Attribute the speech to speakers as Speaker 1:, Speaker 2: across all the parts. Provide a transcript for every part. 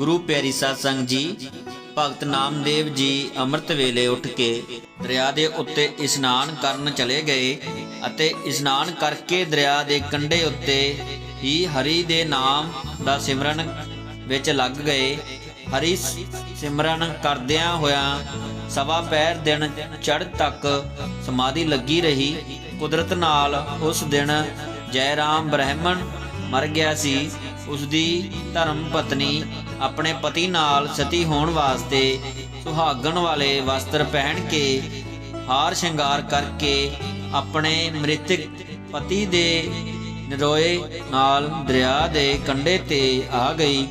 Speaker 1: ਗੁਰੂ ਪਿਆਰੀ ਸਾਧ ਸੰਗਤ ਜੀ, ਭਗਤ ਨਾਮਦੇਵ ਜੀ ਅੰਮ੍ਰਿਤ ਵੇਲੇ ਉੱਠ ਕੇ ਦਰਿਆ ਦੇ ਉੱਤੇ ਇਸ਼ਨਾਨ ਕਰਨ ਚਲੇ ਗਏ ਅਤੇ ਇਸ਼ਨਾਨ ਕਰਕੇ ਦਰਿਆ ਦੇ ਕੰਢੇ ਉੱਤੇ ਹੀ ਹਰੀ ਦੇ ਨਾਮ ਦਾ ਸਿਮਰਨ ਵਿੱਚ ਲੱਗ ਗਏ। ਹਰੀ ਸਿਮਰਨ ਕਰਦਿਆਂ ਹੋਇਆਂ ਸਵਾ ਪੈਰ ਦਿਨ ਚੜ੍ਹ ਤੱਕ ਸਮਾਧੀ ਲੱਗੀ ਰਹੀ। ਕੁਦਰਤ ਨਾਲ ਉਸ ਦਿਨ ਜੈ ਰਾਮ ਬ੍ਰਾਹਮਣ ਮਰ ਗਿਆ ਸੀ। ਉਸ ਦੀ ਧਰਮ ਪਤਨੀ ਆਪਣੇ ਪਤੀ ਨਾਲ ਸਤੀ ਹੋਣ ਵਾਸਤੇ ਸੁਹਾਗਣ ਵਾਲੇ ਵਸਤਰ ਪਹਿਨ ਕੇ ਹਾਰ ਸ਼ਿੰਗਾਰ ਕਰਕੇ ਆਪਣੇ ਮ੍ਰਿਤਕ ਪਤੀ ਦੇ ਨਿਰੋਏ ਨਾਲ ਦਰਿਆ ਦੇ ਕੰਢੇ ਤੇ ਆ ਗਈ।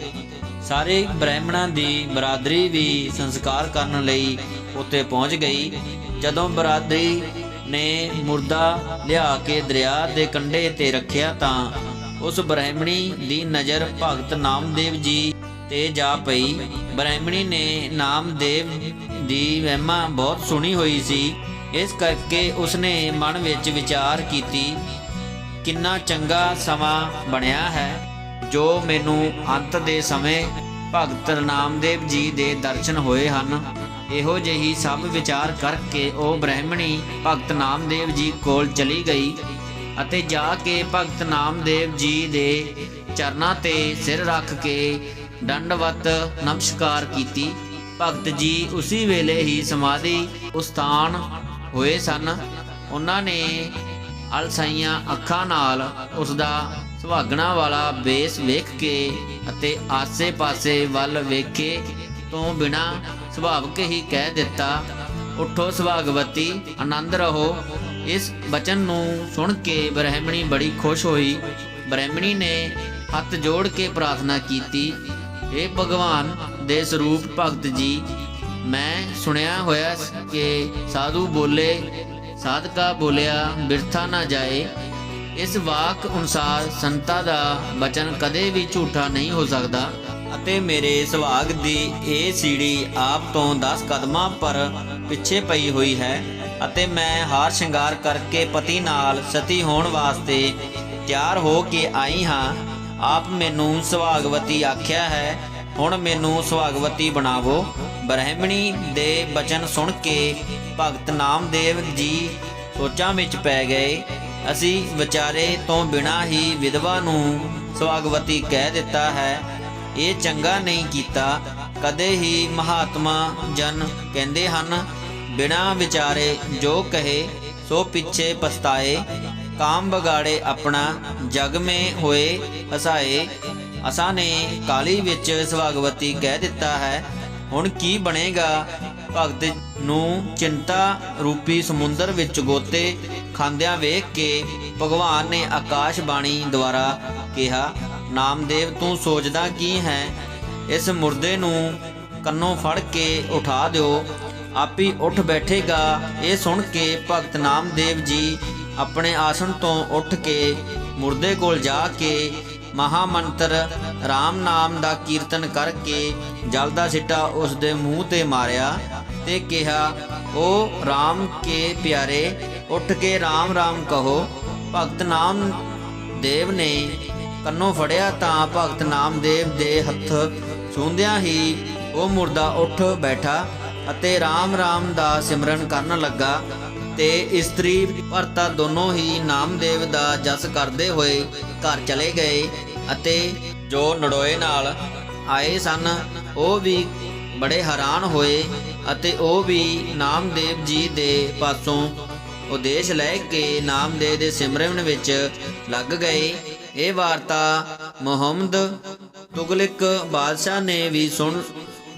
Speaker 1: ਸਾਰੇ ਬ੍ਰਾਹਮਣਾਂ ਦੀ ਬਰਾਦਰੀ ਵੀ ਸੰਸਕਾਰ ਕਰਨ ਲਈ ਉੱਥੇ ਪਹੁੰਚ ਗਈ। ਜਦੋਂ ਬਰਾਦਰੀ ਨੇ ਮੁਰਦਾ ਲਿਆ ਕੇ ਦਰਿਆ ਦੇ ਕੰਢੇ ਤੇ ਰੱਖਿਆ ਤਾਂ ਉਸ ਬ੍ਰਾਹਮਣੀ ਦੀ ਨਜ਼ਰ ਭਗਤ ਨਾਮਦੇਵ ਜੀ ਤੇ ਜਾ ਪਈ। ਬ੍ਰਾਹਮਣੀ ਨੇ ਨਾਮਦੇਵ ਦੀ ਵਹਿਮਾ ਬਹੁਤ ਸੁਣੀ ਹੋਈ ਸੀ। ਇਸ ਕਰਕੇ ਉਸਨੇ ਮਨ ਵਿੱਚ ਵਿਚਾਰ ਕੀਤੀ, ਕਿੰਨਾ ਚੰਗਾ ਸਮਾਂ ਬਣਿਆ ਹੈ, ਜੋ ਮੈਨੂੰ ਅੰਤ ਦੇ ਸਮੇਂ ਭਗਤ ਨਾਮਦੇਵ ਜੀ ਦੇ ਦਰਸ਼ਨ ਹੋਏ ਹਨ। ਇਹੋ ਜਿਹੀ ਸਭ ਵਿਚਾਰ ਕਰਕੇ ਉਹ ਬ੍ਰਾਹਮਣੀ ਭਗਤ ਨਾਮਦੇਵ ਜੀ ਕੋਲ ਚਲੀ ਗਈ ਅਤੇ ਜਾ ਕੇ ਭਗਤ ਨਾਮਦੇਵ ਜੀ ਦੇ ਚਰਨਾਂ ਤੇ ਸਿਰ ਰੱਖ ਕੇ ਦੰਡਵਤ ਨਮਸਕਾਰ ਕੀਤੀ। ਭਗਤ ਜੀ ਉਸੇ ਵੇਲੇ ਹੀ ਸਮਾਧੀ ਉਸਤਾਨ ਹੋਏ ਸਨ। ਉਹਨਾਂ ਨੇ ਅਲਸਾਈਆਂ ਅੱਖਾਂ ਨਾਲ ਉਸ ਦਾ ਸੁਹਾਗਣਾ ਵਾਲਾ ਬੇਸ ਵੇਖ ਕੇ ਅਤੇ ਆਸੇ-ਪਾਸੇ ਵੱਲ ਵੇਖੇ ਤੋਂ ਬਿਨਾ ਸੁਭਾਵਕ ਹੀ ਕਹਿ ਦਿੱਤਾ, ਉਠੋ ਸੁਭਾਗਵਤੀ, ਆਨੰਦ ਰਹੋ। ਇਸ ਬਚਨ ਨੂੰ ਸੁਣ ਕੇ ਬ੍ਰਾਹਮਣੀ ਬੜੀ ਖੁਸ਼ ਹੋਈ। ਬ੍ਰਾਹਮਣੀ ਨੇ ਹੱਥ ਜੋੜ ਕੇ ਪ੍ਰਾਰਥਨਾ ਕੀਤੀ। हे ਭਗਵਾਨ ਦੇ ਸਰੂਪ ਭਗਤ ਜੀ, ਮੈਂ ਸੁਣਿਆ ਹੋਇਆ ਕਿ ਸਾਧੂ ਬੋਲੇ, ਸਾਧਕਾ ਬੋਲਿਆ ਬਿਰਥਾ ਨਾ ਜਾਏ। ਇਸ ਵਾਕ ਅਨੁਸਾਰ ਸੰਤਾ ਦਾ ਬਚਨ ਕਦੇ ਵੀ ਝੂਠਾ ਨਹੀਂ ਹੋ ਸਕਦਾ। ਅਤੇ ਮੇਰੇ ਸੁਹਾਗ ਦੀ ਇਹ ਸੀੜੀ ਆਪ ਤੋਂ 10 ਕਦਮਾਂ ਪਰ ਪਿੱਛੇ ਪਈ ਹੋਈ ਹੈ ਅਤੇ ਮੈਂ ਹਾਰ ਸ਼ਿੰਗਾਰ ਕਰਕੇ ਪਤੀ ਨਾਲ ਸਤੀ ਹੋਣ ਵਾਸਤੇ ਤਿਆਰ ਹੋ ਕੇ ਆਈ ਹਾਂ। ਆਪ ਮੈਨੂੰ ਸੁਹਾਗਵਤੀ ਆਖਿਆ ਹੈ, ਹੁਣ ਮੈਨੂੰ ਸੁਹਾਗਵਤੀ ਬਣਾਵੋ। ਬ੍ਰਾਹਮਣੀ ਦੇ ਬਚਨ ਸੁਣ ਕੇ ਭਗਤ ਨਾਮਦੇਵ ਜੀ ਸੋਚਾਂ ਵਿੱਚ ਪੈ ਗਏ। ਅਸੀਂ ਵਿਚਾਰੇ ਤੋਂ ਬਿਨਾ ਹੀ ਵਿਧਵਾ ਨੂੰ ਸੁਹਾਗਵਤੀ ਕਹਿ ਦਿੱਤਾ ਹੈ। ਇਹ ਚੰਗਾ ਨਹੀਂ ਕੀਤਾ। ਕਦੇ ਹੀ ਮਹਾਤਮਾ ਜਨ ਕਹਿੰਦੇ ਹਨ, ਬਿਨਾ ਵਿਚਾਰੇ ਜੋ ਕਹੇ, ਸੋ ਪਿੱਛੇ ਪਛਤਾਏ। ਕਾਮ ਬਗਾੜੇ ਆਪਣਾ ਜਗ ਮੇ ਹੋਏ ਹਸਾਏ ਅਸਾਂ ਨੇ ਕਾਲੀ ਵਿੱਚ ਸੁਭਾਗਵਤੀ ਕਹਿ ਦਿੱਤਾ ਹੈ ਹੁਣ ਕੀ ਬਣੇਗਾ ਭਗਤ ਨੂੰ ਚਿੰਤਾ ਰੂਪੀ ਸਮੁੰਦਰ ਵਿੱਚ ਗੋਤੇ ਖਾਂਦਿਆਂ ਵੇਖ ਕੇ ਭਗਵਾਨ ਨੇ ਆਕਾਸ਼ ਬਾਣੀ ਦੁਆਰਾ ਕਿਹਾ ਨਾਮਦੇਵ ਤੂੰ ਸੋਚਦਾ ਕੀ ਹੈ ਇਸ ਮੁਰਦੇ ਨੂੰ ਕੰਨੋਂ ਫੜ ਕੇ ਉਠਾ ਦਿਓ ਆਪੀ ਉੱਠ ਬੈਠੇਗਾ ਇਹ ਸੁਣ ਕੇ ਭਗਤ ਨਾਮਦੇਵ ਜੀ ਆਪਣੇ ਆਸਣ ਤੋਂ ਉੱਠ ਕੇ ਮੁਰਦੇ ਕੋਲ ਜਾ ਕੇ ਮਹਾ ਮੰਤਰ RAM ਨਾਮ ਦਾ ਕੀਰਤਨ ਕਰਕੇ ਜਲ ਦਾ ਸਿੱਟਾ ਉਸ ਦੇ ਮੂੰਹ ਤੇ ਮਾਰਿਆ ਤੇ ਕਿਹਾ ਉਹ RAM ਕੇ ਪਿਆਰੇ, ਉੱਠ ਕੇ RAM RAM ਕਹੋ, ਭਗਤ ਨਾਮ ਦੇਵ ਨੇ ਕੰਨੋਂ ਫੜਿਆ ਤਾਂ ਭਗਤ ਨਾਮਦੇਵ ਦੇ ਹੱਥ ਸੁੰਦਿਆਂ ਹੀ ਉਹ ਮੁਰਦਾ ਉੱਠ ਬੈਠਾ ਅਤੇ RAM RAM ਦਾ ਸਿਮਰਨ ਕਰਨ ਲੱਗਾ ਤੇ ਇਸਤਰੀ ਭਰਤਾ ਦੋਨੋਂ ਹੀ ਨਾਮਦੇਵ ਦਾ ਜਸ ਕਰਦੇ ਹੋਏ ਘਰ ਚਲੇ ਗਏ ਅਤੇ ਜੋ ਨੜੋਏ ਨਾਲ ਆਏ ਸਨ, ਉਹ ਵੀ ਬੜੇ ਹੈਰਾਨ ਹੋਏ ਅਤੇ ਉਹ ਵੀ ਨਾਮਦੇਵ ਜੀ ਦੇ ਪਾਸੋਂ ਉਦੇਸ਼ ਲੈ ਕੇ ਨਾਮਦੇਵ ਦੇ ਸਿਮਰਨ ਵਿੱਚ ਲੱਗ ਗਏ। ਇਹ ਵਾਰਤਾ ਮੁਹੰਮਦ ਤੁਗਲਕ ਬਾਦਸ਼ਾਹ ਨੇ ਵੀ ਸੁਣ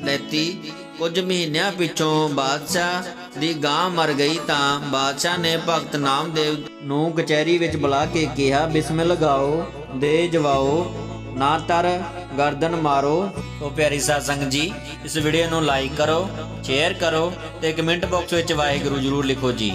Speaker 1: ਲੈਤੀ। ਕੁਝ ਮਹੀਨਿਆਂ ਪਿੱਛੋਂ ਬਾਦਸ਼ਾਹ ਦੀ ਗਾਂ ਮਰ ਗਈ ਤਾਂ ਬਾਦਸ਼ਾਹ ਨੇ ਭਗਤ ਨਾਮਦੇਵ ਨੂੰ ਕਚਹਿਰੀ ਵਿੱਚ ਬੁਲਾ ਕੇ ਕਿਹਾ, ਬਿਸਮਿਲ ਗਾਓ, ਦੇ ਜਵਾਓ, ਨਾ ਤਰ ਗਰਦਨ ਮਾਰੋ। ਸੋ ਪਿਆਰੀ ਸਾਧ ਸੰਗਤ ਜੀ, ਇਸ ਵੀਡੀਓ ਨੂੰ ਲਾਈਕ ਕਰੋ ਸ਼ੇਅਰ ਕਰੋ ਤੇ ਕਮੈਂਟ ਬਾਕਸ ਵਿੱਚ ਵਾਹਿਗੁਰੂ ਜਰੂਰ ਲਿਖੋ ਜੀ।